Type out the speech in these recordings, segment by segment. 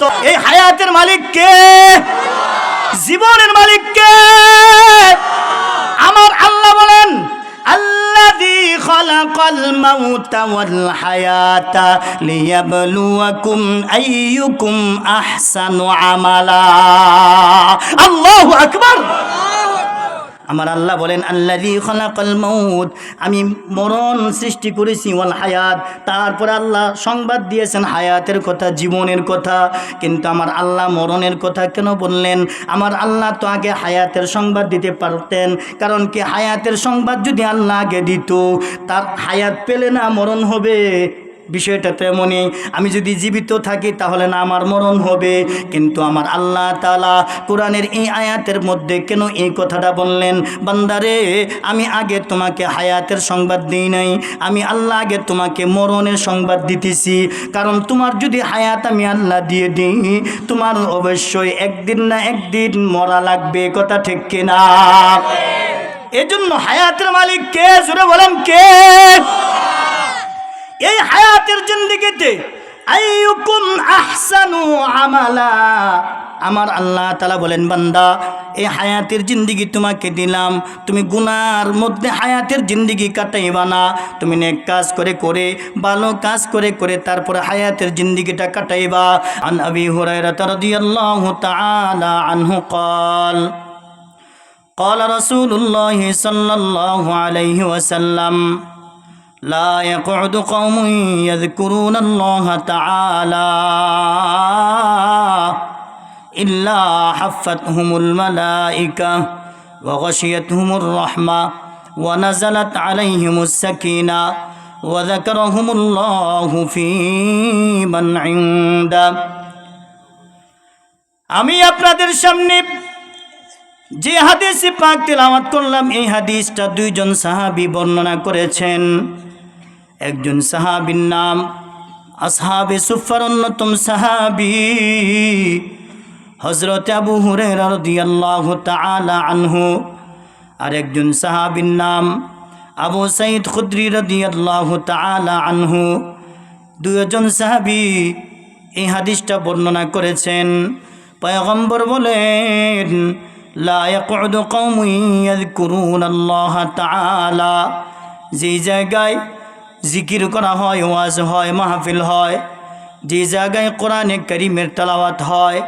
হায়াত এই হায়াতের মালিক কে? জীবনের মালিক কে? আমার আল্লাহ বলেন আল্লাযী খালাকাল আল্লাহ আমার আল্লাহ বলেন আল্লাহি খলাকাল মৌত আমি মরণ সৃষ্টি করেছি, ওয়াল হায়াত। তারপর আল্লাহ সংবাদ দিয়েছেন, হায়াতের কথা, জীবনের কথা। কিন্তু আমার আল্লাহ মরণের কথা কেন বললেন? আমার আল্লাহ তো আগে হায়াতের সংবাদ দিতে পারতেন। কারণ কি হায়াতের সংবাদ যদি আল্লাহ আগে দিত, তার হায়াত পেলে না মরণ হবে? বিষয়টা তেমনই আমি যদি জীবিত থাকি তাহলে না আমার মরণ হবে। কিন্তু আমার আল্লাহ তালা কোরআনের এই আয়াতের মধ্যে কেন এই কথাটা বললেন? বান্দারে, আমি আগে তোমাকে হায়াতের সংবাদ দিই নাই। আমি আল্লাহ আগে তোমাকে মরণের সংবাদ দিতেছি। কারণ তোমার যদি হায়াত আমি আল্লাহ দিয়ে দিই, তোমার অবশ্যই একদিন না একদিন মরা লাগবে। কথা ঠিক কিনা? এজন্য হায়াতের মালিক কে? জুড়ে বলেন কে? এই হায়াতের জিন্দিগিতে আইয়ুকুম আহসানু আমালা আমার আল্লাহ তালা বলেন বান্দা এই হায়াতের জিন্দিগি তোমাকে দিলাম তুমি গুনার মধ্যে হায়াতের জিন্দিগি কাটাইবা না তুমি নেক কাজ করে করে ভালো কাজ করে করে তারপরে হায়াতের জিন্দিগিটা কাটাইবা আন আবি হুরায়রা রাদিয়াল্লাহু তাআলা আনহু قال قال رسول الله صلى الله عليه وسلم لا يقعد قوم يذكرون الله تعالى إلا حفتهم الملائكة وغشيتهم الرحمة ونزلت عليهم السكينة وذكرهم الله في من عنده আমি আপনাদের সামনে যে হাদিস পাক তেলাওয়াত করলাম এই হাদিসটা দুইজন সাহাবী বর্ণনা করেছেন একজন সাহাবীর নাম আসহাবে সুফার অন্যতম সাহাবী হজরত আবু রাদিয়াল্লাহু তাআলা আনহু আর একজন সাহাবীর নাম আবু সাইদ খুদ্রি রাদিয়াল্লাহু তাআলা আনহু। দুজন সাহাবী এই হাদিসটা বর্ণনা করেছেন। পয়গম্বর বলেন, লা ইয়াকুদু কওমুন ইয়াযকুরুনা আল্লাহ তাআলা। যে জায়গায় জিকির করা হয়, ওয়াজ হয়, মাহফিল হয়। যে জায়গায় কোরআনে করিমের তালাওয়াত হয়,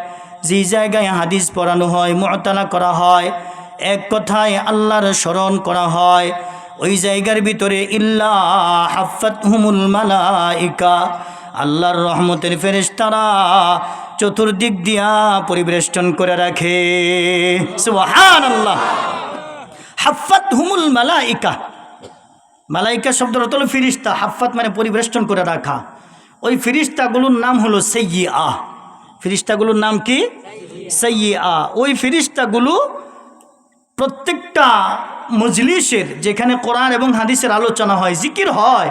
যে জায়গায় হাদিস পড়ানো হয়, মুতালা করা হয়, এক কথায় আল্লাহর স্মরণ করা হয়। ওই জায়গার ভিতরে ইল্লা হাফাত হুমুল মালাইকা, আল্লাহর রহমতের ফেরেশতারা চতুর্দিক দিয়া পরিবেষ্টন করে রাখে। আল্লাহ হাফাত হুমুল মালাইকা। মালাইকা অর্থ হলো ফিরিস্তা, হাফাত মানে পরিবেষ্টন করে রাখা। ওই ফিরিস্তাগুলোর নাম হলো সৈয়ি আহ ফিরিস্তাগুলোর নাম কি? সৈয়ি আহ ওই ফিরিস্তাগুলো প্রত্যেকটা মজলিসের যেখানে কোরআন এবং হাদিসের আলোচনা হয়, জিকির হয়,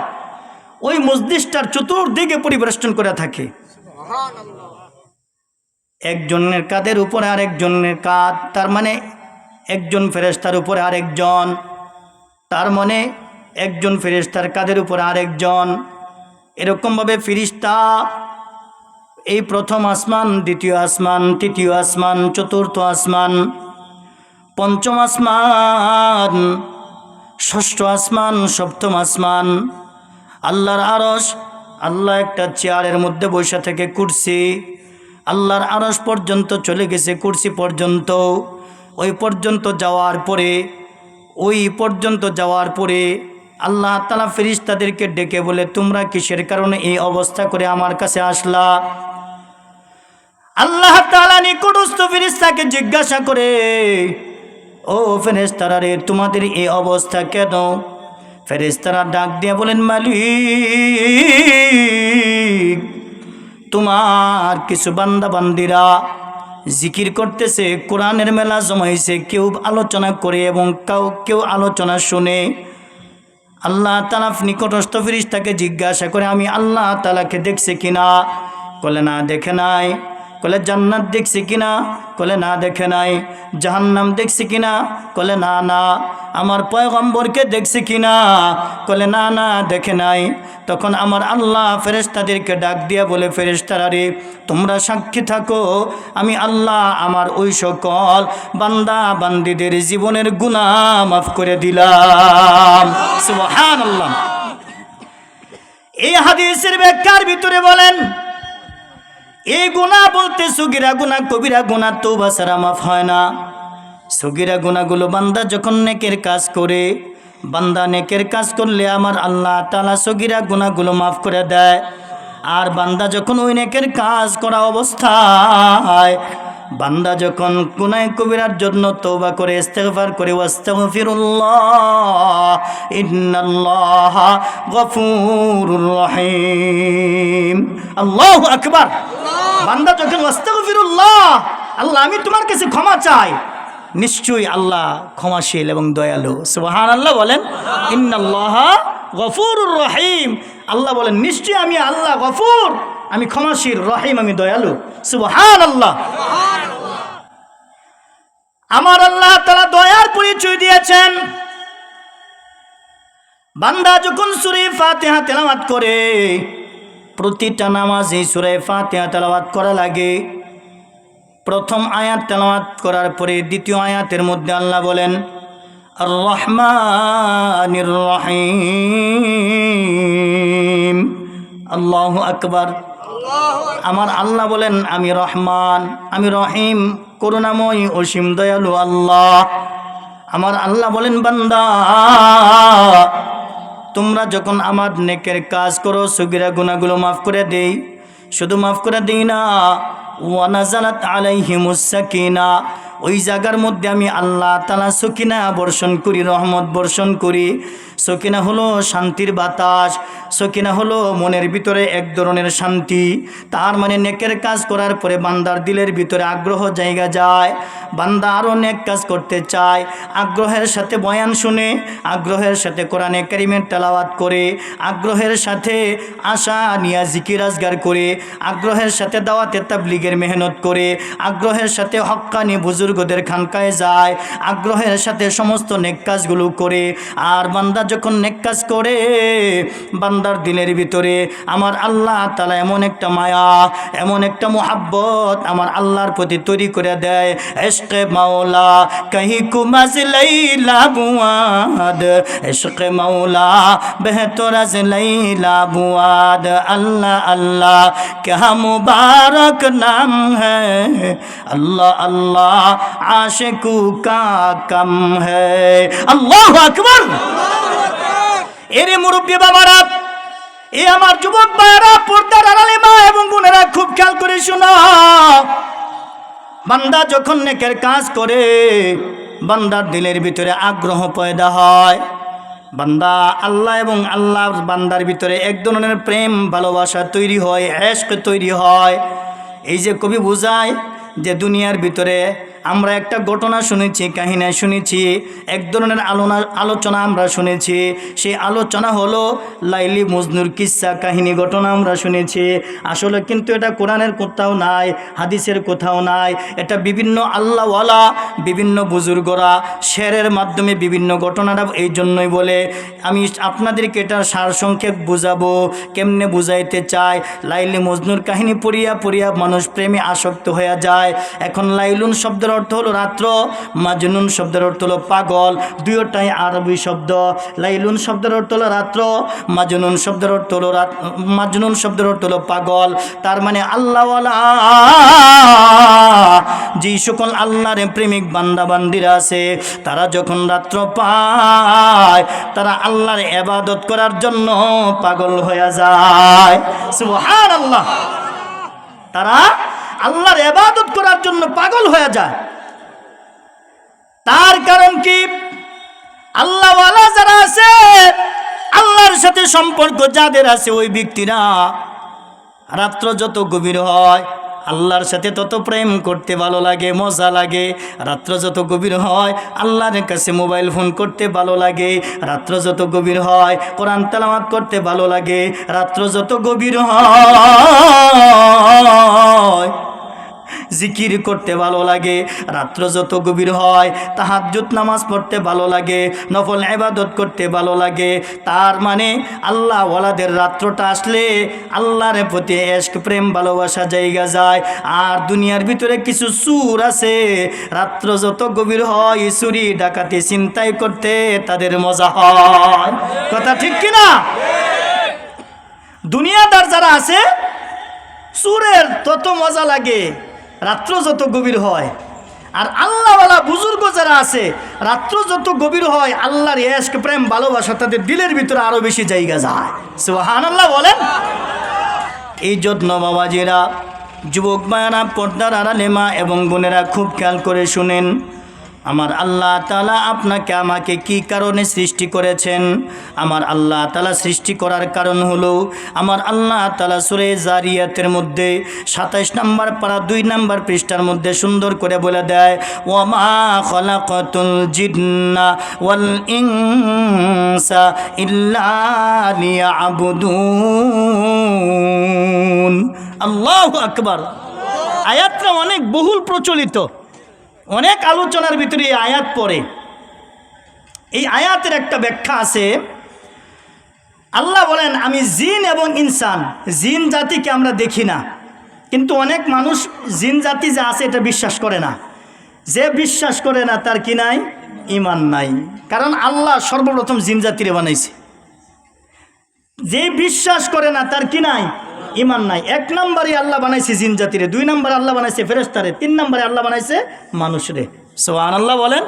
ওই মজলিসটার চতুর্দিকে পরিবেষ্টন করে থাকে। একজনের কাদের উপরে আরেকজনের কাঁধ তার মানে একজন ফেরেস্তার উপরে আরেকজন, তার মানে একজন ফেরেস্তার কাদের উপরে আরেকজন? এরকমভাবে ফিরিস্তা, এই প্রথম আসমান, দ্বিতীয় আসমান, তৃতীয় আসমান, চতুর্থ আসমান, পঞ্চম আসমান, ষষ্ঠ আসমান, সপ্তম আসমান, আল্লাহর আরস আল্লাহ একটা চেয়ারের মধ্যে বসে থেকে কুর্সি, আল্লাহর আরস পর্যন্ত চলে গেছে কুর্সি পর্যন্ত, ওই পর্যন্ত যাওয়ার পরে, ওই পর্যন্ত যাওয়ার পরে আল্লাহ তালা ফেরিস্তাদেরকে ডেকে বলে, তোমরা কিসের কারণে এই অবস্থা করে আমার কাছে আসলা? আল্লাহ তালা নিকটস্থ ফেরিস্তাকে জিজ্ঞাসা করে, ও ফেরেস্তারা রে, তোমাদের এই অবস্থা কেন? ফেরেস্তারা ডাক দিয়ে বলেন, মালিক, তোমার কিছু বান্দা বান্দিরা জিকির করতেছে, কোরআনের মেলা জমাইছে, কেউ আলোচনা করে এবং কেউ কেউ আলোচনা শুনে আল্লাহ তালা নিকটস্থ ফিরিস্তাকে জিজ্ঞাসা করে, আমি আল্লাহ তালাকে দেখছে কিনা? বলে, না, দেখে নাই। কলে জান্নাত দেখছি কিনা, কলে না দেখে নাই, জাহান্নাম দেখছি কিনা, কলে না না, আমার পয়গম্বরকে দেখছি কিনা, কলে না না দেখে নাই। তখন আমার আল্লাহ ফেরেশতাদেরকে ডাক দিয়া বলে, ফেরেশতারা রে, তোমরা সাক্ষী থাকো, আমি আল্লাহ আমার ওই সকল বান্দা বান্দিদের জীবনের গুণা মাফ করে দিলাম। সুবহানাল্লাহ। এই হাদিসের ব্যাখ্যার ভিতরে বলেন এই গুণা বলতে সুগিরা গুণা কবিরা গুণা তো বাসারা মাফ হয় না। সগিরা গুণাগুলো বান্দা যখন নেকের কাজ করে, বান্দা নেকের কাজ করলে আমার আল্লাহ তালা সগিরা গুণাগুলো মাফ করে দেয়। আর বান্দা যখন ওই নেকের কাজ করা অবস্থায় বান্দা যখন গুনায় কবিরার জন্য তৌবা করে ইস্তেগফার করে ওয়াস্তাগফিরুল্লাহ ইন্নাল্লাহ গফুরুর রহিম। আল্লাহু আকবার। বান্দা যখন ওয়াস্তাগফিরুল্লাহ আল্লাহ আমি তোমার কাছে ক্ষমা চাই। নিশ্চয়ই আল্লাহ ক্ষমাশীল এবং দয়ালু। সুবহান আল্লাহ বলেন ইন্নাল্লাহ গফুরুর রহিম। আল্লাহ বলেন নিশ্চয়ই আমি আল্লাহ গফুর। আমি ক্ষমাশীল, রহিম, আমি দয়ালু। সুবহান আল্লাহ আমার আল্লাহ তারা দয়ার পরিচয় দিয়েছেন। বান্দা যখন সুরে ফাতেহা তেলাওয়াত করে, প্রতিটা নামাজ নামাজে সুরে ফাতেহা তেলাওয়াত করা লাগে। প্রথম আয়াত তেলাওয়াত করার পরে দ্বিতীয় আয়াতের মধ্যে আল্লাহ বলেন রহমানির রহিম। আল্লাহ আকবার। আমার আল্লাহ বলেন, আমি রহমান, আমি রহিম, করুণাময় অসীম দয়ালু আল্লাহ। আমার আল্লাহ বলেন, বান্দা, তোমরা যখন আমার নেকের কাজ করো, সুগিরা গুণাগুলো মাফ করে দেই। শুধু মাফ করে দিই না ওয়ানাজালাত আলাইহিমুস সাকিনা ওই জায়গার মধ্যে আমি আল্লাহ তালা সকিনা বর্ষণ করি, রহমত বর্ষণ করি। সকিনা হলো শান্তির বাতাস, সকিনা হলো মনের ভিতরে এক ধরনের শান্তি। তার মানে নেকের কাজ করার পরে বান্দার দিলের ভিতরে আগ্রহ জায়গা যায়, বান্দা আরও নেক কাজ করতে চায়। আগ্রহের সাথে বয়ান শুনে, আগ্রহের সাথে কোরআনে কারিমের তেলাওয়াত করে, আগ্রহের সাথে আশা নিয়া জিকির আজগার করে, আগ্রহের সাথে দাওয়াতে তাবলিগের মেহনত করে, আগ্রহের সাথে হক্কানি বুজুর্গদের খানকায় যায়, আগ্রহের সাথে সমস্ত নেকাজগুলো করে। আর বান্দা যখন নেকাজ করে, বান্দার দিনের ভিতরে আমার আল্লাহ তালা এমন একটা মায়া, এমন একটা মোহাব্বত আমার আল্লাহর প্রতি তৈরি করে দেয়। এসকে মাওলা কাহি কুমাজ লাইলা এসকে মাওলা বেহতরাজ লাইলা বুয়াদ আল্লাহ আল্লাহ, কেহা মুবারক নাম হ্যাঁ আল্লাহ আল্লাহ আশেকু কা কম হল্লাহ আকবর। এরে মুরব্বী বাবারা, এ আমার যুবক ভাইয়েরা পর্দার আড়ালে মা এবং বোনেরা খুব খেয়াল করে শোনা। বান্দা যখন নেকের কাজ করে, বান্দার দিলের ভিতরে আগ্রহ পয়দা হয়। বান্দা আল্লাহ এবং আল্লাহ বান্দার ভিতরে এক ধরনের প্রেম, ভালোবাসা তৈরি হয় হ্যাস্ক তৈরি হয়। এই যে কবি বোঝায় যে দুনিয়ার ভিতরে আমরা একটা ঘটনা শুনেছি, কাহিনী শুনেছি, এক ধরনের আলোনা, আলোচনা আমরা শুনেছি। সেই আলোচনা হলো লাইলি মজনুর কিসা কাহিনী ঘটনা আমরা শুনেছি। আসলে কিন্তু এটা কোরআনের কোথাও নাই, হাদিসের কোথাও নাই। এটা বিভিন্ন আল্লাহওয়ালা, বিভিন্ন বুজুর্গরা শেরের মাধ্যমে বিভিন্ন ঘটনাটা এই জন্যই বলে, আমি আপনাদেরকে এটার সারসংক্ষেপ বুঝাবো, কেমনে বুঝাইতে চাই? লাইলি মজনুর কাহিনী পড়িয়া পড়িয়া মানুষ প্রেমে আসক্ত হয়ে যায়। এখন লাইলুন শব্দের অর্থ হলো রাত্র, মাজনুন শব্দের অর্থ হলো পাগল দুইটাই আরবি শব্দ। লাইলুন শব্দের অর্থ হলো রাত্র, মাজনুন শব্দের অর্থ হলো রাত, মাজনুন শব্দের অর্থ হলো পাগল। তার মানে আল্লাহওয়ালা, যেই সকল আল্লাহর প্রেমিক বান্দা বান্দিরা আছে, তারা যখন রাত্র পায়, তারা আল্লাহর এবাদত করার জন্য পাগল হয়ে যায়। সুবহান আল্লাহ তারা আল্লাহর এবাদত করার জন্য পাগল হয়ে যায়। তার কারণ কি? আল্লাহওয়ালা যারা আছে, আল্লাহর সাথে সম্পর্ক যাদের আছে ওই ব্যক্তিরা রাত্র যত গভীর হয়, আল্লাহর সাথে তত প্রেম করতে ভালো লাগে, মজা লাগে। রাত্র যত গভীর হয়, আল্লাহর কাছে মোবাইল ফোন করতে ভালো লাগে। রাত্র যত গভীর হয়, কোরআন তেলামাত করতে ভালো লাগে। রাত্র যত গভীর হয় জিকির করতে ভালো লাগে, রাত্র যত গভীর হয়, তাহাজ্জুদ নামাজ পড়তে ভালো লাগে, নফল এবাদত করতে ভালো লাগে। তার মানে আল্লাহ ওয়ালাদের রাত্রটা আসলে আল্লাহর প্রতি এশক, প্রেম, ভালোবাসা জায়গা যায়। আর দুনিয়ার ভিতরে কিছু সুর আছে, রাত্র যত গভীর হয় চুরি ডাকাতি চিন্তাই করতে তাদের মজা হয়। কথা ঠিক কিনা দুনিয়াদার যারা আছে, সুরের তত মজা লাগে। রাত্র যত গভীর হয়, আর আল্লাহওয়ালা বুজুর্গ যারা আছে, রাত্র যত গভীর হয়, আল্লাহর এসক প্রেম, ভালোবাসা তাদের দিলের ভিতরে আরও বেশি জায়গা যায়। সুহান আল্লাহ বলেন। এই যত্ন বাবাজিরা, যুবক মায়ানা পর্দার আড়ালে মা এবং বোনেরা খুব খেয়াল করে শুনেন। আমার আল্লাহ তালা আপনাকে আমাকে কি কারণে সৃষ্টি করেছেন? আমার আল্লাহ তালা সৃষ্টি করার কারণ হলো, আমার আল্লাহ তালা সুরে জারিয়াতের মধ্যে সাতাইশ নাম্বার পাড়া দুই নাম্বার পৃষ্ঠার মধ্যে সুন্দর করে বলে দেয় ওমা ইল্লা আল্লাহু আকবার। আয়াতটা অনেক বহুল প্রচলিত। অনেক আলোচনার ভিতরে এই আয়াত পড়ে। এই আয়াতের একটা ব্যাখ্যা আছে, আল্লাহ বলেন, আমি জিন এবং ইনসান, জিন জাতিকে আমরা দেখি না। কিন্তু অনেক মানুষ জিন জাতি যে আছে এটা বিশ্বাস করে না। যে বিশ্বাস করে না, তার কি নাই? ইমান নাই। কারণ আল্লাহ সর্বপ্রথম জিন জাতিরে বানাইছে। যে বিশ্বাস করে না, তার কি নাই? ইমান নাই। এক নম্বরে আল্লাহ বানাইছে জিন জাতিরে, দুই নম্বরে আল্লাহ বানাইছে ফেরেস্তারে তিন নম্বরে আল্লাহ বানাইছে মানুষরে। সোহান আল্লাহ বলেন।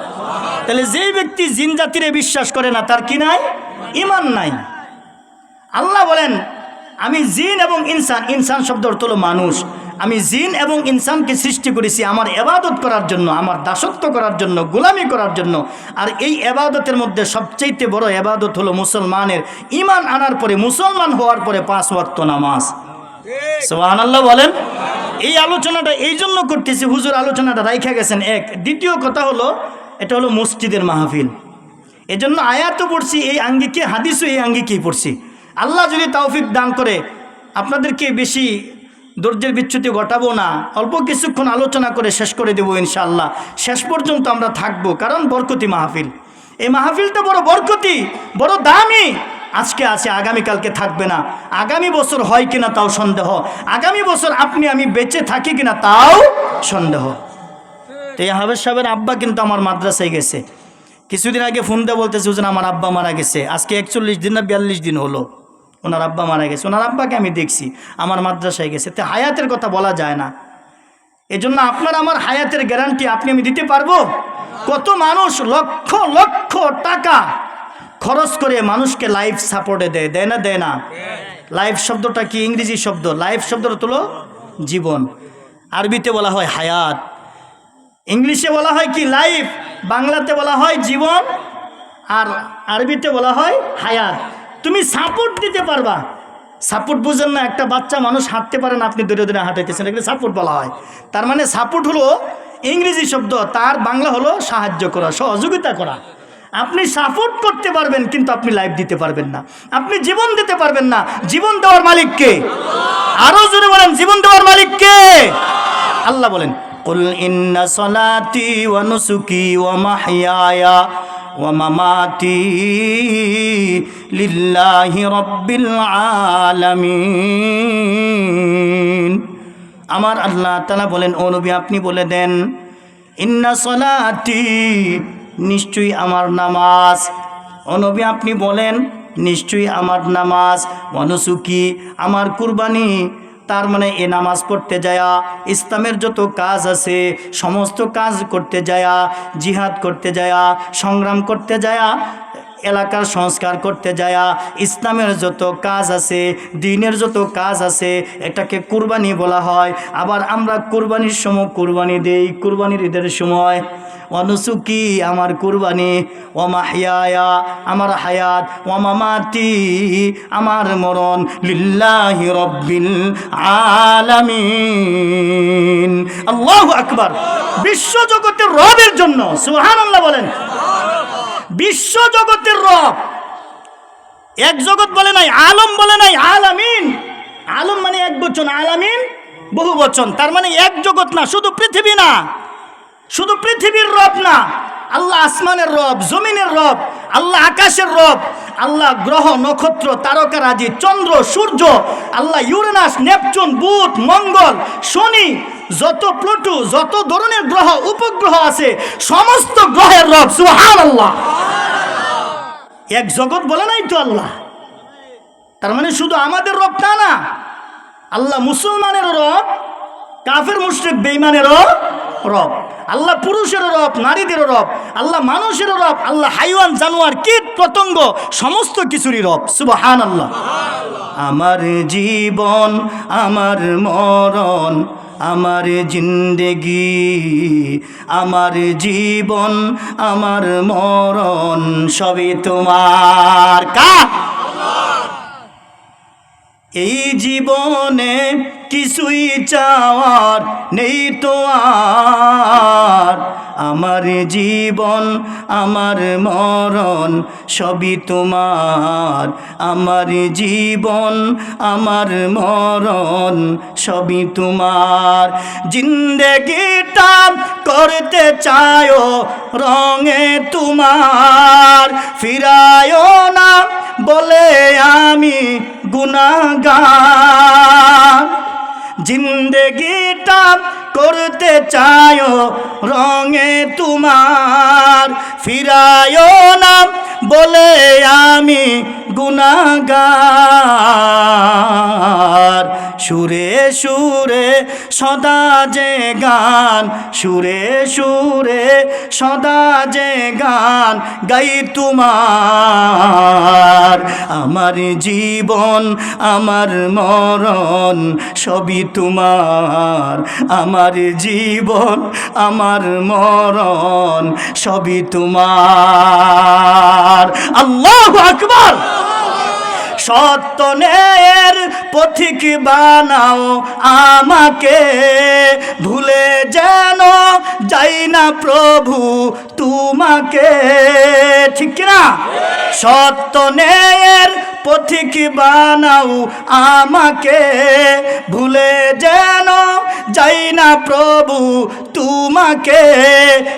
তাহলে যেই ব্যক্তি জিন জাতিরে বিশ্বাস করে না, তার কি নাই? ইমান নাই। আল্লাহ বলেন আমি জিন এবং ইনসান ইনসান শব্দ অর্থ হলো মানুষ। আমি জিন এবং ইনসানকে সৃষ্টি করেছি আমার এবাদত করার জন্য আমার দাসত্ব করার জন্য গোলামি করার জন্য। আর এই এবাদতের মধ্যে সবচেয়ে বড় এবাদত হলো মুসলমানের ইমান আনার পরে মুসলমান হওয়ার পরে পাঁচ ওয়াক্ত নামাজ। সোহান আল্লাহ বলেন। এই আলোচনাটা এই জন্য করতেছি হুজুর আলোচনাটা রাইখা গেছেন। এক দ্বিতীয় কথা হলো এটা হলো মসজিদের মাহফিল। এজন্য আয়াতও পড়ছি এই আঙ্গিকে হাদিসও এই আঙ্গিকেই পড়ছি। আল্লাহ যদি তৌফিক দান করে, আপনাদেরকে বেশি ধৈর্যের বিচ্যুতি ঘটাবো না, অল্প কিছুক্ষণ আলোচনা করে শেষ করে দেবো ইনশাআল্লাহ। শেষ পর্যন্ত আমরা থাকব, কারণ বরকতি মাহফিল। এই মাহফিলটা বড় বরকতি, বড় দামি। আজকে আছে, আগামীকালকে থাকবে না। আগামী বছর হয় কিনা তাও সন্দেহ। আগামী বছর আপনি, আমি বেঁচে থাকি কিনা তাও সন্দেহ। তো এই হাবের সাহেবের আব্বা কিন্তু আমার মাদ্রাসায় গেছে। কিছুদিন আগে ফোন দিয়ে বলতেছে, হুজুর, আমার আব্বা মারা গেছে। আজকে একচল্লিশ দিন না বিয়াল্লিশ দিন হলো। ওনার আব্বা মারা গেছে, ওনার আব্বাকে আমি দেখছি, আমার মাদ্রাসায় গেছে। তো হায়াতের কথা বলা যায় না। এজন্য আপনার আমার হায়াতের গ্যারান্টি আপনি আমি দিতে পারব? কত মানুষ লক্ষ লক্ষ টাকা খরচ করে মানুষকে লাইফ সাপোর্টে দেয় দেয় না দেয় না? লাইফ শব্দটা কি? ইংরেজি শব্দ। লাইফ শব্দটা তোলো জীবন। আরবিতে বলা হয় হায়াত। ইংলিশে বলা হয় কি? লাইফ বাংলাতে বলা হয় জীবন। আর আরবিতে বলা হয় হায়াত। তুমি সাপোর্ট দিতে পারবা সাপোর্ট বুঝেন না একটা বাচ্চা মানুষ হাঁটতে পারে না আপনি দূরে দূরে হাঁটাইতেছেন এগুলো সাপোর্ট বলা হয় তার মানে সাপোর্ট হলো ইংরেজি শব্দ তার বাংলা হলো সাহায্য করা সহযোগিতা করা আপনি সাপোর্ট করতে পারবেন কিন্তু আপনি লাইফ দিতে পারবেন না আপনি জীবন দিতে পারবেন না জীবন দেওয়ার মালিককে আরো জোরে বলেন জীবন দেওয়ার মালিককে আল্লাহ বলেন قل إن صلاتي ونسكي ومحياي ومماتي لله رب العالمين আমার আল্লাহ তালা বলেন ও নবী আপনি বলে দেন ইন্না সলাতি নিশ্চয়ই আমার নামাজ ও নবী আপনি বলেন নিশ্চয়ই আমার নামাজ মনসুকি আমার কুরবানি তার মানে এ নামাজ পড়তে যায়া, ইসলামের যত কাজ আছে, সমস্ত কাজ করতে যায়া, জিহাদ করতে যায়া, সংগ্রাম করতে যায়া এলাকার সংস্কার করতে যায়া ইসলামের যত কাজ আছে, দিনের যত কাজ আছে, এটাকে কুরবানি বলা হয়। আবার আমরা কুরবানির সময় কুরবানি দেই, কুরবানির ঈদের সময় অনুসুকি আমার কুরবানি ও মাহিয়া আমার হায়াত ও মামাতি আমার মরণ, লিল্লাহি রব্বিল আলামিন। আল্লাহু আকবার। বিশ্ব জগতের রবের জন্য, সুবহানাল্লাহ বলেন। বিশ্ব জগতের রব। এক জগৎ বলে নাই, আলম বলে নাই, আলামিন। আলম মানে এক বচন, আলামিন বহু বচন। তার মানে এক জগৎ না, শুধু পৃথিবী না। শুধু পৃথিবীর রব না। আল্লাহ আসমানের রব, জমিনের রব, আল্লাহ আকাশের রব, আল্লাহ গ্রহ, নক্ষত্র তারকারাজি চন্দ্র, সূর্য, আল্লাহ ইউরেনাস, নেপচুন, বুধ, মঙ্গল, শনি, যত প্লুটু, যত ধরনের গ্রহ, উপগ্রহ আছে, সমস্ত গ্রহের রব সুহান আল্লাহ এক জগৎ বলে নাই তো আল্লাহ? তার মানে শুধু আমাদের রব তা না, আল্লাহ মুসলমানেরও রব, কাফের, মুশ্রিক বেইমানেরও রব। আল্লাহ পুরুষেরও রব, নারীদেরও রব, আল্লাহ মানুষেরও রব, আল্লাহ হাইওয়ান, জানোয়ার, কীট, পতঙ্গ, সমস্ত কিছুরই রব। সুবহান আল্লাহ আমার জীবন, আমার মরণ, আমার জিন্দেগি, আমার জীবন, আমার মরণ, সবই তোমার। কা এই জীবনে কিছুই চাওয়ার নেই তো আর। আমার জীবন, আমার মরণ সবই তোমার। আমার জীবন, আমার মরণ সবই তোমার। জিন্দেগিটা করতে চায়ও রঙে তোমার। ফিরায়ও না বলে আমি গুনাগার জিন্দেগিটা করতে চায়ও রঙে তোমার ফিরায়ও না বলে আমি গুনাগার। সুরে সুরে সদা যে গান, সুরে সুরে সদা যে গান গাই তোমার। আমার জীবন, আমার মরণ সবই তোমার, আমার জীবন, আমার মরণ, সবই তোমার। আল্লাহ আকবার! সত্য ন্যায়ের পথিক বানাও আমাকে, ভুলে যেন যাই না প্রভু তোমাকে। ঠিক না সত্য ন্যায়ের পথিক বানাও আমাকে। ভুলে যেন যাই না প্রভু তোমাকে।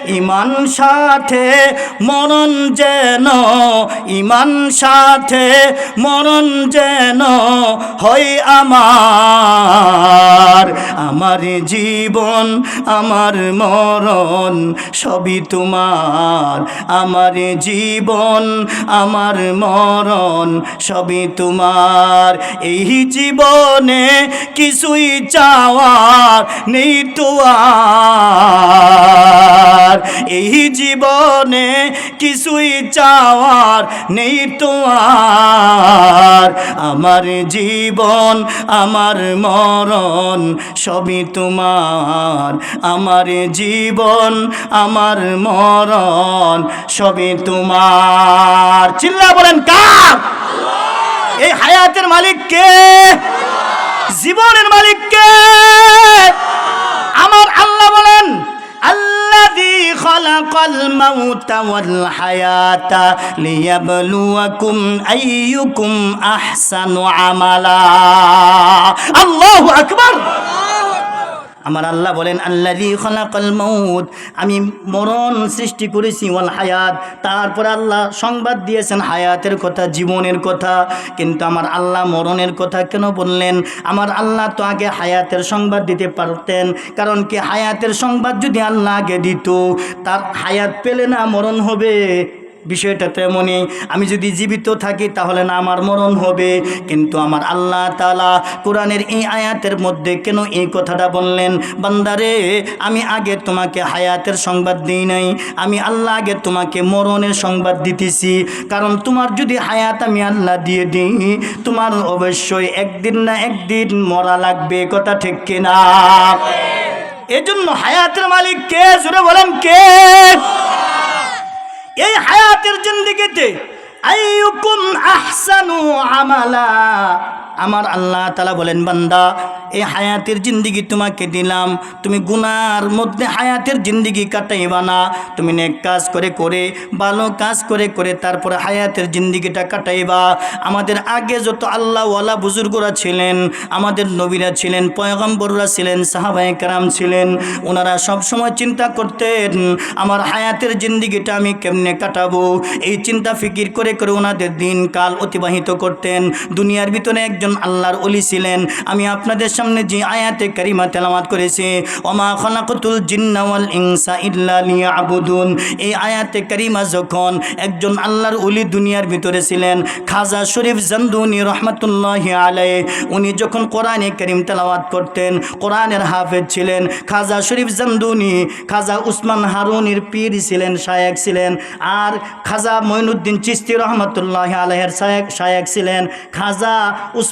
ইমান সাথে মরণ যেন, ইমান সাথে মরণ যেন হয় আমার। আমার জীবন, আমার মরণ, সবই তোমার। আমার জীবন, আমার মরণ, সবই তোমার। এই জীবনে কিছুই চাওয়ার নেই তো আর। এই জীবনে কিছুই চাওয়ার নেই তো আর। আমার জীবন, আমার মরণ সবই তোমার। আমার জীবন, আমার মরণ, সবই তোমার। চিল্লা বলেন কার? এই হায়াতের মালিক কে? জীবনের মালিক কে? আমার আল্লাহ বলেন, আল্লাযী খালাকাল মাউতা ওয়াল হায়াতা লিয়াবলুয়াকুম আইয়ুকুম আমালা। আল্লাহু আমার আল্লাহ বলেন আল্লাহি আমি মরণ সৃষ্টি করেছি, ওয়াল হায়াত। তারপর আল্লাহ সংবাদ দিয়েছেন, হায়াতের কথা, জীবনের কথা। কিন্তু আমার আল্লাহ মরণের কথা কেন বললেন? আমার আল্লাহ তো আগে হায়াতের সংবাদ দিতে পারতেন। কারণ কি হায়াতের সংবাদ যদি আল্লাহ আগে দিত, তার হায়াত পেলে না মরণ হবে? বিষয়টা তেমনই আমি যদি জীবিত থাকি তাহলে না আমার মরণ হবে। কিন্তু আমার আল্লাহ তালা কোরআনের এই আয়াতের মধ্যে কেন এই কথাটা বললেন? বান্দারে, আমি আগে তোমাকে হায়াতের সংবাদ দিই নাই। আমি আল্লাহ আগে তোমাকে মরণের সংবাদ দিতেছি। কারণ তোমার যদি হায়াত আমি আল্লাহ দিয়ে দিই, তোমার অবশ্যই একদিন না একদিন মরা লাগবে, কথা ঠিক কিনা? এজন্য হায়াতের মালিক কে? জুড়ে বলেন কে? এই হায়াতের জিন্দিগিতে আইয়ুকুম আহসানু আমালা। আমার আল্লাহ তালা বলেন, বান্দা, এই হায়াতের জিন্দিগি তোমাকে দিলাম। তুমি গুনার মধ্যে হায়াতের জিন্দিগি কাটাইবা না। তুমি নেক কাজ করে করে, ভালো কাজ করে করে তারপরে হায়াতের জিন্দিগিটা কাটাইবা। আমাদের আগে যত আল্লাহওয়ালা বুজুর্গরা ছিলেন, আমাদের নবীরা ছিলেন, পয়গম্বররা ছিলেন সাহাবাই কারাম ছিলেন, ওনারা সব সময় চিন্তা করতেন, আমার হায়াতের জিন্দিগিটা আমি কেমনে কাটাবো? এই চিন্তা ফিকির করে করে ওনাদের দিনকাল অতিবাহিত করতেন, দুনিয়ার ভিতরে একজন আল্লাহর অলি ছিলেন। আমি আপনাদের সামনে যে আয়াতে কারিমা তেলামাত করেছি, ওমা খলাকতুল জিন্নাওয়াল ইনসা ইল্লা লিয়াবুদুন। এই আয়াতে কারিমা যখন একজন আল্লাহর অলি দুনিয়ার ভিতরে ছিলেন, খাজা শরীফ জান্দুনি রহমতুল্লাহ আলাই উনি যখন কোরআনে করিম তেলাওয়াত করতেন, কোরআনের হাফেজ ছিলেন, খাজা শরীফ জান্দুনি, খাজা উসমান হারুনির পীর ছিলেন, শায়েক ছিলেন, আর খাজা মঈনুদ্দিন চিস্তি রহমতুল্লাহ আলহের শায়েক শায়েক ছিলেন, খাজা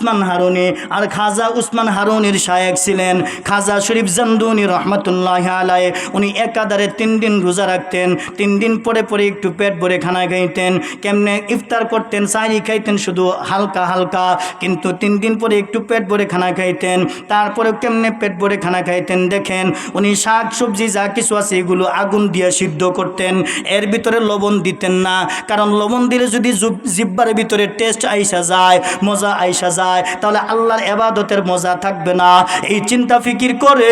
উসমান হারুনি আর খাজা উসমান হারুনির শায়েক ছিলেন। খাজা শরীফ জান্দুনি রহমতুল্লাহ আলাই উনি একাধারে তিন দিন রোজা রাখতেন, তিন দিন পরে পরে একটু পেট ভরে খানা খাইতেন, কেমনে ইফতার করতেন সারি খাইতেন শুধু হালকা হালকা, কিন্তু তিন দিন পরে একটু পেট ভরে খানা খাইতেন তারপরে কেমনে পেট ভরে খানা খাইতেন দেখেন, উনি শাক, সবজি, যা কিছু আছে এগুলো আগুন দিয়ে সিদ্ধ করতেন, এর ভিতরে লবণ দিতেন না, কারণ লবণ দিলে যদি জুব- জিব্বার ভিতরে টেস্ট আইসা যায়, মজা আইসা যায় তাহলে আল্লাহর এবাদতের মজা থাকবে না। এই চিন্তা ফিকির করে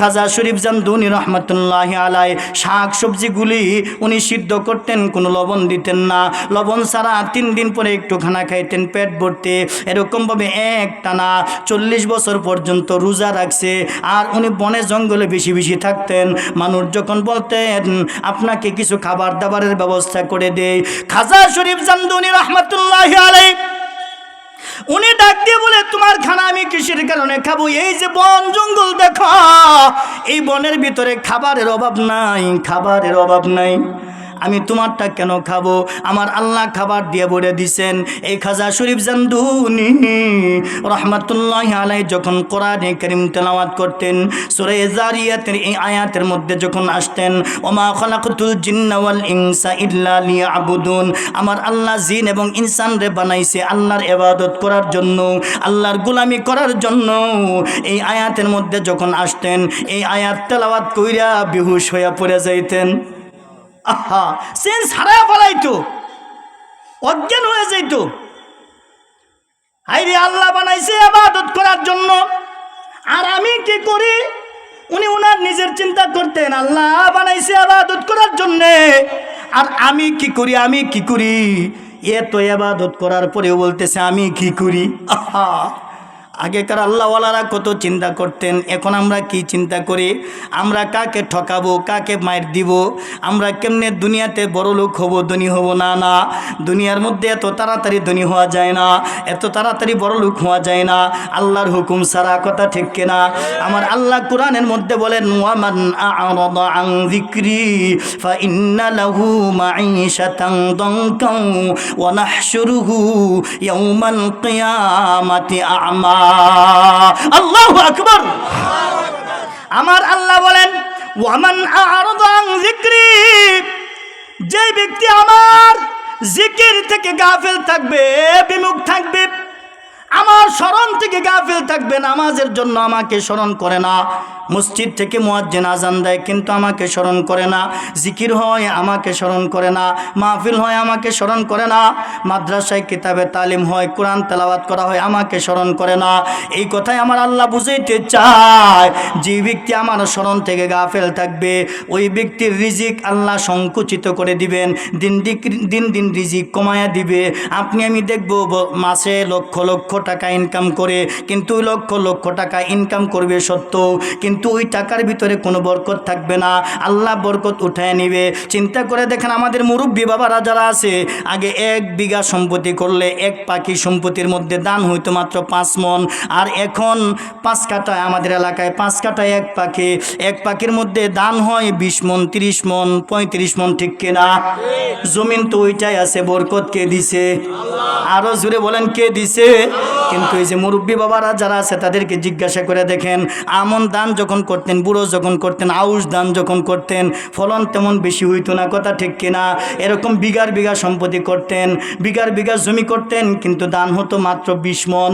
খাজা শরীফ জামদুনি রহমতুল্লাহ আলাই শাক সবজিগুলি উনি সিদ্ধ করতেন, কোনো লবণ দিতেন না। লবণ ছাড়া তিন দিন পরে একটু খানা খাইতেন পেট ভরতে। এরকমভাবে এক টানা চল্লিশ বছর পর্যন্ত রোজা রাখছে। আর উনি বনে জঙ্গলে বেশি বেশি থাকতেন। মানুষ যখন বলতেন, আপনাকে কিছু খাবার দাবারের ব্যবস্থা করে দেয় খাজা শরীফ জামদুনি রহমতুল্লাহ আলাই উনি ডাক দিয়ে বলে, তোমার খানা আমি কৃষির কারণে খাব। এই যে বন জঙ্গল, দেখো। এই বনের ভিতরে খাবারের অভাব নাই, খাবারের অভাব নাই। আমি তোমারটা কেন খাব? আমার আল্লাহ খাবার দিয়ে বলে দিছেন। এই খাজা শরীফ জান্দুনি রহমতুল্লাহ আলাই যখন কোরআনে করিম তেলাওয়াত করতেন, সুরে জারিয়াতের এই আয়াতের মধ্যে যখন আসতেন, ওমা খলাকুতুল জিন্নাওয়াল ইনসা ইল্লা লিয়াবুদুন আমার আল্লাহ জিন এবং ইনসানরে বানাইছে আল্লাহর এবাদত করার জন্য, আল্লাহর গোলামি করার জন্য। এই আয়াতের মধ্যে যখন আসতেন, এই আয়াত তেলাওয়াত কইরা বেহুশ হইয়া পড়ে যাইতেন। আহা, সেন্স হারায় ফেলাইতো। অজ্ঞান হয়ে যাইতো। হাইরে আল্লাহ বানাইছে আবাদত করার জন্য। আর আমি কি করি? উনি ওনার নিজের চিন্তা করতেন, আল্লাহ বানাইছে আবাদত করার জন্যে। আর আমি কি করি, আমি কি করি? এ তো আবাদত করার পরেও বলতেছে, আমি কি করি? আহা। আগেকার আল্লাহওয়ালারা কত চিন্তা করতেন, এখন আমরা কি চিন্তা করি? আমরা কাকে ঠকাবো, কাকে মায়ের দিব? আমরা কেমনে দুনিয়াতে বড় লোক হব, ধনী হব? না না। দুনিয়ার মধ্যে এত তাড়াতাড়ি ধনী হওয়া যায় না, এত তাড়াতাড়ি বড় লোক হওয়া যায় না। আল্লাহর হুকুম সারা কথা ঠিক কিনা? আমার আল্লাহ কোরআনের মধ্যে বলেন কিয়ামাতি আ'মা। আল্লাহু আকবর। আমার আল্লাহ বলেন, ওয়ামান আ'রাদা যিকরি যে ব্যক্তি আমার জিকির থেকে গাফিল থাকবে, বিমুখ থাকবে আমার স্মরণ থেকে গাফিল থাকবে, নামাজের জন্য আমাকে স্মরণ করে না। মসজিদ থেকে মুয়াজ্জিন আজান দেয়, কিন্তু আমাকে স্মরণ করে না। জিকির হয়, আমাকে স্মরণ করে না। মাহফিল হয়, আমাকে স্মরণ করে না। মাদ্রাসায় কিতাবে তালিম হয়, কোরআন তেলাওয়াত করা হয়, আমাকে স্মরণ করে না। এই কথাই আমার আল্লাহ বুঝাইতে চায়। যে ব্যক্তি আমার স্মরণ থেকে গাফেল থাকবে, ওই ব্যক্তির রিজিক আল্লাহ সংকুচিত করে দিবেন। দিন দিন দিন রিজিক কমায়া দিবে। আপনি আমি দেখব মাসে লক্ষ লক্ষ টাকা ইনকাম করে, কিন্তু লক্ষ লক্ষ টাকা ইনকাম করবে সত্য কিন্তু ওই টাকার ভিতরে কোনো বরকত থাকবে না। আল্লাহ বরকত উঠায় নিবে। চিন্তা করে দেখেন আমাদের মুরব্বী বাবারা যারা আছে, আগে এক বিঘা সম্পত্তি করলে এক পাখি সম্পত্তির মধ্যে দান হইতো মাত্র পাঁচ মন আর এখন পাঁচ কাটায় আমাদের এলাকায় পাঁচ কাটায় এক পাখি। এক পাখির মধ্যে দান হয় বিশ মন তিরিশ মন পঁয়ত্রিশ মন ঠিক কিনা? জমিন তো ওইটাই আছে, বরকত কে দিছে? আরও জুড়ে বলেন, কে দিছে? কিন্তু এই যে মুরব্বী বাবারা যারা আছে, তাদেরকে জিজ্ঞাসা করে দেখেন, আমন দান যখন করতেন, বুড়ো যখন করতেন, আউশ দান যখন করতেন, ফলন তেমন বেশি হইতো না, কথা ঠিক কিনা? এরকম বিঘার বিঘা সম্পত্তি করতেন, বিঘার বিঘা জমি করতেন, কিন্তু দান হতো মাত্র বিশ মন।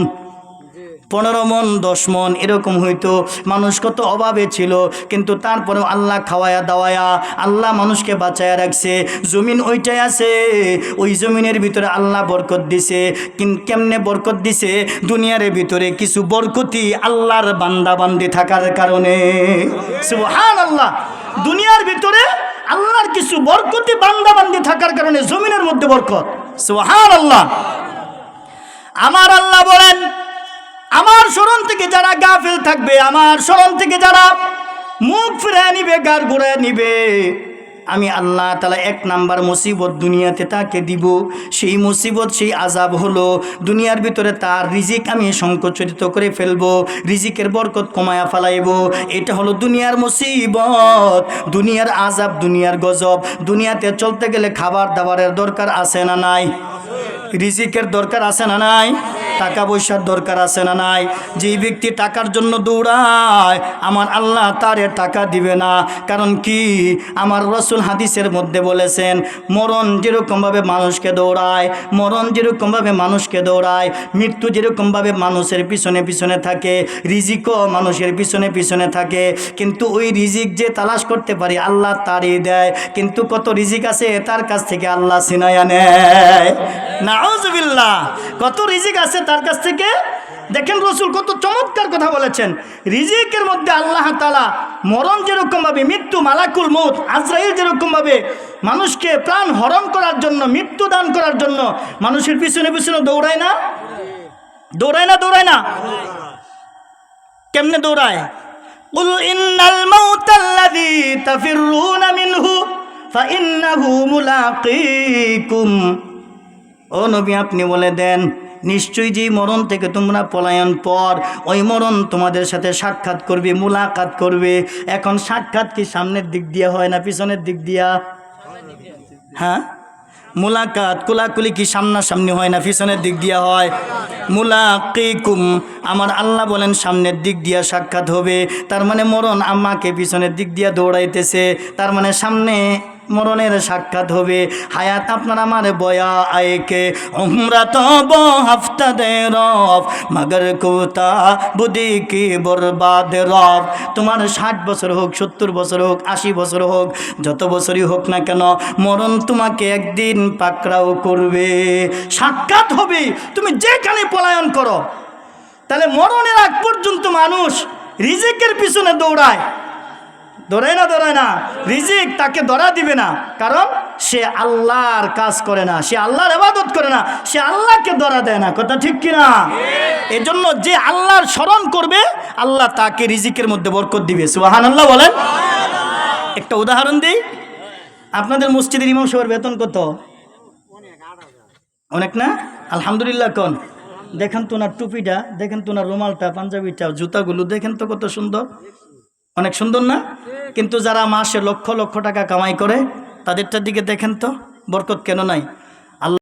পনেরো মন, দশ মন, এরকম হইতো। মানুষ কত অভাবে ছিল, কিন্তু তারপরেও আল্লাহ খাওয়ায়া দাওয়ায়া, আল্লাহ মানুষকে বাঁচায়া রাখছে। জমিন ওইটাই আছে, ওই জমিনের ভিতরে আল্লাহ বরকত দিছে। কেমনে বরকত দিছে? দুনিয়ার ভিতরে কিছু বরকতি আল্লাহর বান্দা বান্দি থাকার কারণে। সুবহান আল্লাহ দুনিয়ার ভিতরে আল্লাহর কিছু বরকতি বান্দা বান্দি থাকার কারণে জমিনের মধ্যে বরকত। সুবহান আল্লাহ আমার আল্লাহ বলেন আমার স্মরণ থেকে যারা গাফিল থাকবে, আমার স্মরণ থেকে যারা মুখ ফিরে নিবে, গার ঘুরে নিবে, আমি আল্লাহ তালা এক নাম্বার মুসিবত দুনিয়াতে তাকে দিব। সেই মুসিবত, সেই আজাব হলো দুনিয়ার ভিতরে তার রিজিক আমি সংকোচিত করে ফেলব, রিজিকের বরকত কমায়া ফেলাইব। এটা হলো দুনিয়ার মুসিবত, দুনিয়ার আজাব দুনিয়ার গজব। দুনিয়াতে চলতে গেলে খাবার দাবারের দরকার আছে না নাই? রিজিকের দরকার আছে না নাই? টাকা পয়সার দরকার আছে না নাই? যেই ব্যক্তি টাকার জন্য দৌড়ায়, আমার আল্লাহ তারে টাকা দিবে না। কারণ কি? আমার রসুল হাদিসের মধ্যে বলেছেন, মরণ যেরকমভাবে মানুষকে দৌড়ায়, মরণ যেরকমভাবে মানুষকে দৌড়ায়, মৃত্যু যেরকমভাবে মানুষের পিছনে পিছনে থাকে, রিজিকও মানুষের পিছনে পিছনে থাকে। কিন্তু ওই রিজিক যে তালাশ করতে পারি, আল্লাহ তারই দেয়। কিন্তু কত রিজিক আছে, তার কাছ থেকে আল্লাহ সিনায়া নেয় নাউজুবিল্লাহ, কত রিজিক আছে তার কাছ থেকে দেখেন রসুল কত চমৎকার কথা বলেছেন রিজিকের মধ্যে আল্লাহ তালা মরণ যেরকমভাবে মৃত্যু মালাকুল মৌত আজরাইল যেরকমভাবে মানুষকে প্রাণ হরণ করার জন্য মৃত্যু দান করার জন্য মানুষের পিছনে পিছনে দৌড়ায় না দৌড়ায় না দৌড়ায় না কেমনে দৌড়ায় قل إن الموت الذي تفرون منه فإنه ملاقيكم ও নবী আপনি বলে দেন নিশ্চয়ই যে মরণ থেকে তোমরা পলায়ন পর, ওই মরণ তোমাদের সাথে সাক্ষাৎ করবে, মুলাকাত করবে। এখন সাক্ষাৎ কি সামনের দিক দিয়া হয় না পিছনের দিক দিয়া? হ্যাঁ? মুলাকাত, কুলাকুলি কি সামনাসামনি হয় না পিছনের দিক দিয়া হয়? মুলাকিকুম, আমার আল্লাহ বলেন সামনের দিক দিয়া সাক্ষাৎ হবে। তার মানে মরণ আম্মাকে পিছনের দিক দিয়া দৌড়াইতেছে। তার মানে সামনে মরণের সাক্ষাৎ হবে। হায়াত আপনার আমার বয়া আয়কে উমরা তো হাফতা দে রব, মগর কোতা বুদ্ধি কি বরবাদ রব। তোমার ষাট বছর হোক, সত্তর বছর হোক, আশি বছর হোক, যত বছরই হোক না কেন, মরণ তোমাকে একদিন পাকড়াও করবে। সাক্ষাৎ হবে, তুমি যেখানে পলায়ন করো, তাহলে মরণের আগ পর্যন্ত মানুষ রিজিকের পিছনে দৌড়ায়। দৌড়ায় না দৌড়ায় না। রিজিক তাকে ধরা দিবে না। কারণ সে আল্লাহর কাজ করে না, সে আল্লাহর আবাদত করে না, সে আল্লাহকে ধরা দেয় না। কথা ঠিক কিনা এজন্য যে আল্লাহর স্মরণ করবে, আল্লাহ তাকে রিজিকের মধ্যে বরকত দিবে। সুহান আল্লাহ বলেন। একটা উদাহরণ দিই। আপনাদের মসজিদের ইমাম সাহেবের বেতন কত? অনেক না? আলহামদুলিল্লাহ কোন। দেখেন তো ওনার টুপিটা, দেখেন তো ওনার রুমালটা, পাঞ্জাবিটা, জুতাগুলো, দেখেন তো কত সুন্দর। অনেক সুন্দর না? কিন্তু যারা মাসে লক্ষ লক্ষ টাকা কামাই করে, তাদেরটার দিকে দেখেন তো, বরকত কেন নাই?